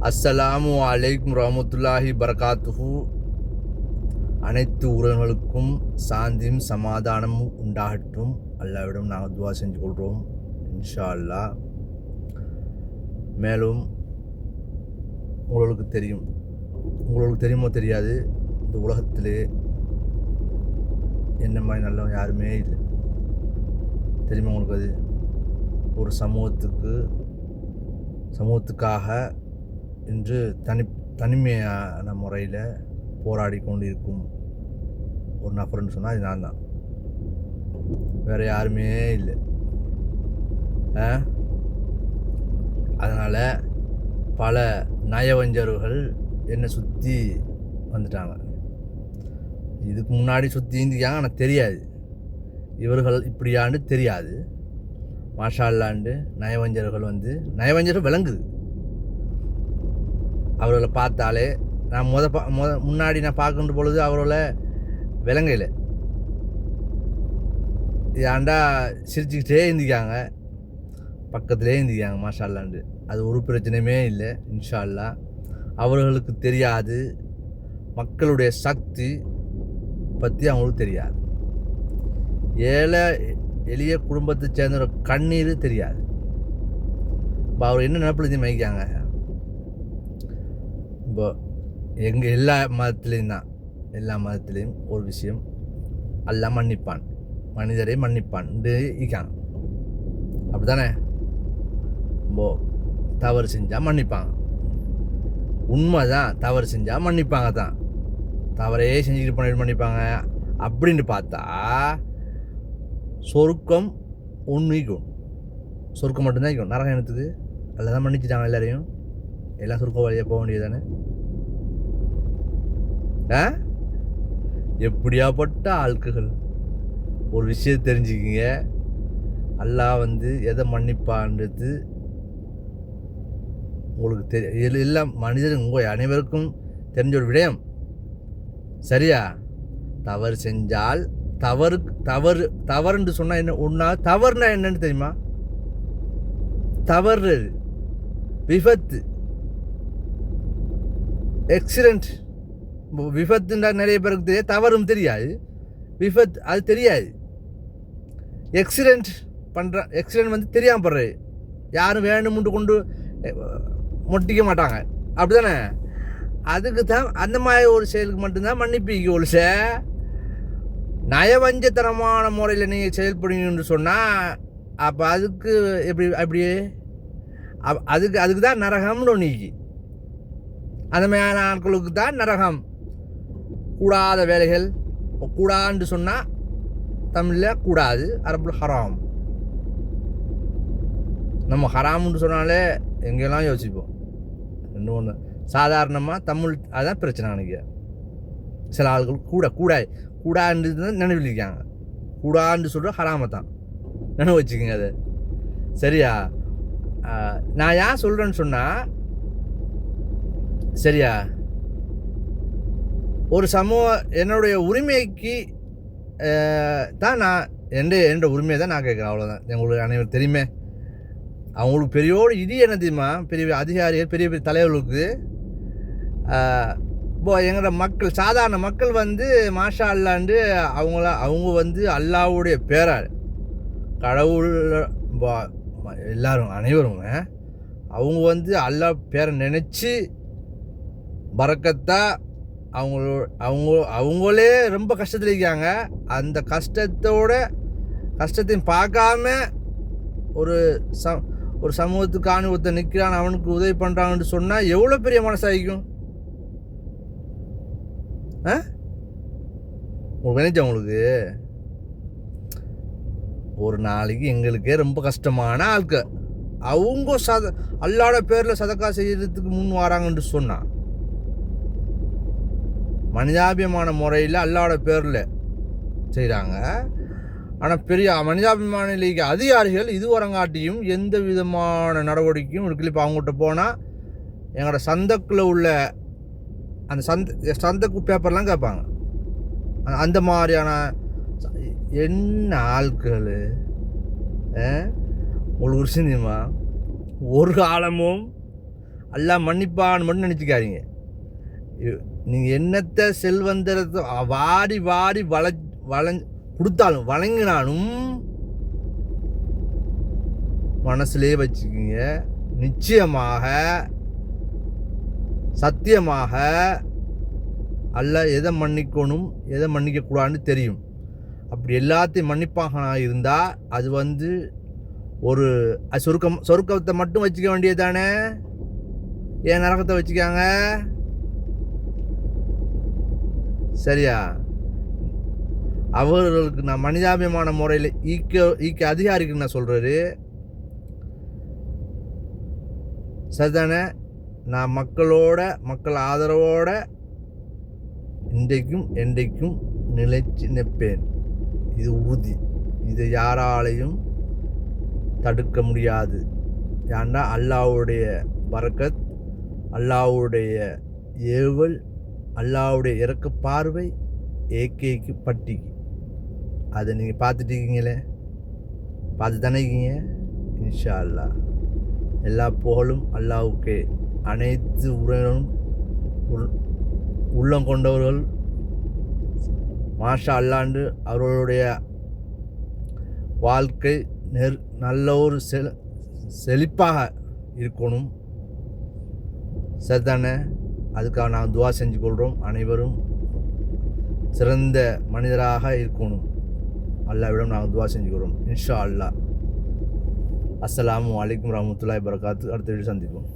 அஸ்ஸலாமு அலைக்கும் ரஹமத்துல்லாஹி பரகாத்துஹு. அனைத்து உறவுகளுக்கும் சாந்தியும் சமாதானமும் உண்டாகட்டும். அல்லாவிடம் நாங்கள் துவா செஞ்சு கொள்கிறோம். இன்ஷா அல்லாஹ் மேலும் உங்களுக்கு தெரியும். உங்களுக்கு தெரியுமோ தெரியாது. இந்த உலகத்திலே என்ன மாதிரி நல்லவன் யாருமே இல்லை. தெரியுமா உங்களுக்கு அது? ஒரு சமூகத்துக்கு சமூகத்துக்காக இன்று தனி தனிமையான முறையில் போராடி கொண்டு இருக்கும் ஒரு நபர்னு சொன்னால் அது நான் தான். வேறு யாருமே இல்லை. ஆ? அதனால் பல நயவஞ்சர்கள் என்னை சுற்றி வந்துட்டாங்க. இதுக்கு முன்னாடி சுற்றி இருந்திருக்காங்க ஆனால் தெரியாது. இவர்கள் இப்படியாண்டு தெரியாது. மாஷால்லாண்டு நயவஞ்சர்கள் வந்து நயவஞ்சர்கள் விளங்குது. அவர்களை பார்த்தாலே நான் முத பா முத முன்னாடி நான் பார்க்கின்ற பொழுது அவர்களை விலங்கையில். ஏன்டா சிரிச்சுக்கிட்டே இருந்திக்காங்க பக்கத்திலே இருந்திக்காங்க மாஷால்லாண்டு அது ஒரு பிரச்சனையுமே இல்லை இன்ஷால்லா. அவர்களுக்கு தெரியாது. மக்களுடைய சக்தி பற்றி அவங்களுக்கு தெரியாது. ஏழை எளிய குடும்பத்தை சேர்ந்த கண்ணீர் தெரியாது. இப்போ அவர் என்ன நினப்பில் மதிக்காங்க இப்போ எங்கள் எல்லா மதத்துலேயும் தான். எல்லா மதத்துலேயும் ஒரு விஷயம் அல்ல மன்னிப்பான். மனிதரை மன்னிப்பான். இருக்காங்க அப்படி தானே இப்போ தவறு செஞ்சால் மன்னிப்பாங்க உண்மை தான் தவறு செஞ்சால் மன்னிப்பாங்க தான். தவறே செஞ்சுக்கிட்டு பண்ணிட்டு மன்னிப்பாங்க? அப்படின்னு பார்த்தா சொருக்கம் உண்மைக்கும் சொருக்கம் மட்டும்தான் இருக்கும். நரகம் எனத்துக்கு அதில் தான் மன்னிச்சிட்டாங்க எல்லாரையும். எல்லாம் சொருக்க வழியாக போக வேண்டியது தானே எப்படியாப்பட்ட ஆட்கள்? ஒரு விஷயம் தெரிஞ்சுக்கிங்க. அல்லாஹ் வந்து எதை மன்னிப்பான்றது உங்களுக்கு தெரி எல்லாம் மனிதர் உங்கள் அனைவருக்கும் தெரிஞ்ச ஒரு விடயம். சரியா? தவறு செஞ்சால் தவறு தவறு தவறுன்னு சொன்னால் என்ன ஒன்றா தவறுனா என்னன்னு தெரியுமா? தவறு விபத்து எக்ஸிடெண்ட் விபத்துண்டா நிறைய பேருக்கு தெரியாது. தவறும் தெரியாது. விபத்து அது தெரியாது. எக்ஸிடெண்ட் பண்ணுற எக்ஸிடெண்ட் வந்து தெரியாமல் போடுறது. யாரும் வேணும்னு கொண்டு மொட்டிக்க மாட்டாங்க. அப்படி தானே அதுக்கு தான் அந்த மாதிரி ஒரு செயலுக்கு மட்டும்தான் மன்னிப்பு ஒரு நயவஞ்சத்தனமான முறையில் நீங்கள் செயல்படுங்கன்னு சொன்னால் அப்போ அதுக்கு எப்படி அப்படியே அதுக்கு அதுக்கு தான் நரகம்னு ஒன்று அந்த மாதிரியான ஆட்களுக்கு தான் நரகம். கூடாத வேலைகள் கூடான்னு சொன்னால் தமிழில் கூடாது அரபுல் ஹராம். நம்ம ஹராம்னு சொன்னாலே எங்கெல்லாம் யோசிப்போம். ரெண்டு ஒன்று சாதாரணமாக தமிழ் அதுதான் பிரச்சனை நினைக்கிறேன் சில ஆள்கள் கூட கூடாய் கூடான்னு தான் நினைவிருக்காங்க கூடான்னு சொல்கிற ஹராமை தான். நினைவு வச்சுக்கோங்க அது. சரியா? நான் ஏன் சொல்கிறேன்னு சொன்னால் சரியா? ஒரு சமூக என்னுடைய உரிமைக்கு தான் நான் எந்த என்னோட உரிமையை தான் நான் கேட்குறேன். அவ்வளோதான் எங்களுக்கு அனைவரும் தெரியுமே. அவங்களுக்கு பெரியோடு இது என்ன தெரியுமா? பெரிய அதிகாரிகள் பெரிய பெரிய தலைவர்களுக்கு இப்போ எங்களோட மக்கள் சாதாரண மக்கள் வந்து மாஷா அல்லாண்டு அவங்கள அவங்க வந்து அல்லாவுடைய பேரார் கடவுள் எல்லாரும் அனைவரும் அவங்க வந்து அல்லா பேரை நினச்சி பறக்கத்தான் அவங்களோ அவங்க அவங்களே ரொம்ப கஷ்டத்தில் இருக்காங்க. அந்த கஷ்டத்தோட கஷ்டத்தையும் பார்க்காம ஒரு ச ஒரு சமூகத்துக்கான ஒருத்தர் நிற்கிறான் அவனுக்கு உதவி பண்ணுறாங்கன்னு சொன்னால் எவ்வளோ பெரிய மனசாகிக்கும்? ஆ? உங்களுக்கு நினைச்சா உங்களுக்கு. ஒரு நாளைக்கு எங்களுக்கே ரொம்ப கஷ்டமான ஆட்கள். அவங்க சத அல்லாட பேரில் சதக்கா செய்யறதுக்கு முன் வராங்கன்னு சொன்னான் மனிதாபிமான முறையில் அல்லாட பேரில் செய்கிறாங்க ஆனால் பெரிய மனிதாபிமான லீக் அதிகாரிகள் இதுவரங்காட்டியும் எந்த விதமான நடவடிக்கையும் இருக்குல்ல இப்போ அவங்ககிட்ட போனால் எங்களோட சந்தக்குள்ள உள்ள அந்த சந்த சந்தக்கு பேப்பர்லாம் கேட்பாங்க. அந்த மாதிரியான என்ன ஆட்கள் உங்களுக்கு ஒரு சினிமா ஒரு காலமும் எல்லாம் மன்னிப்பான்னு மட்டும் நினச்சிக்காதீங்க. நீங்கள் என்னத்தை செல்வந்தரத்தை வாரி வாரி வள வளஞ் கொடுத்தாலும் வழங்கினாலும் மனசுலே வச்சுக்கிங்க. நிச்சயமாக சத்தியமாக அல்ல எதை மன்னிக்கணும் எதை மன்னிக்கக்கூடாதுன்னு தெரியும். அப்படி எல்லாத்தையும் மன்னிப்பாக இருந்தால் அது வந்து ஒரு சொருக்கம் சொருக்கத்தை மட்டும் வச்சுக்க வேண்டியது தானே? ஏன் நரகத்தை வச்சுக்காங்க? சரியா? அவர்களுக்கு நான் மனிதாபிமான முறையில் ஈக்க ஈக்க அதிகாரிக்கு நான் சொல்கிறாரு சரிதானே? நான் மக்களோட மக்கள் ஆதரவோட இன்றைக்கும் என்றைக்கும் நிலைச்சு நிற்பேன். இது உறுதி. இதை யாராலையும் தடுக்க முடியாது. ஏன்னா அல்லாவுடைய பறக்கத் அல்லாவுடைய ஏவல் அல்லாவுடைய இறக்க பார்வை ஏகேக்கு பட்டிக்கு. அதை நீங்கள் பார்த்துட்டு இருக்கீங்களே? பார்த்து தானே இருக்கீங்க? இன்ஷா அல்லாஹ் எல்லா புகழும் அல்லாவுக்கு. அனைத்து உறவினரும் உள்- உள்ளம் கொண்டவர்கள். மாஷா அல்லாண்டு அவர்களுடைய வாழ்க்கை நெர் நல்ல ஒரு செ செழிப்பாக இருக்கணும். சரிதானே? அதுக்காக நான் துவா செஞ்சு கொள்கிறோம் அனைவரும் சிறந்த மனிதராக இருக்கணும். அல்லாவிடம் நாங்கள் துவா செஞ்சு கொள்கிறோம் இன்ஷா அல்லாஹ். அஸ்லாம் வலைக்கம் ரஹமத்துல்லாய் பரகாத்து அடுத்த வீடு சந்திப்போம்.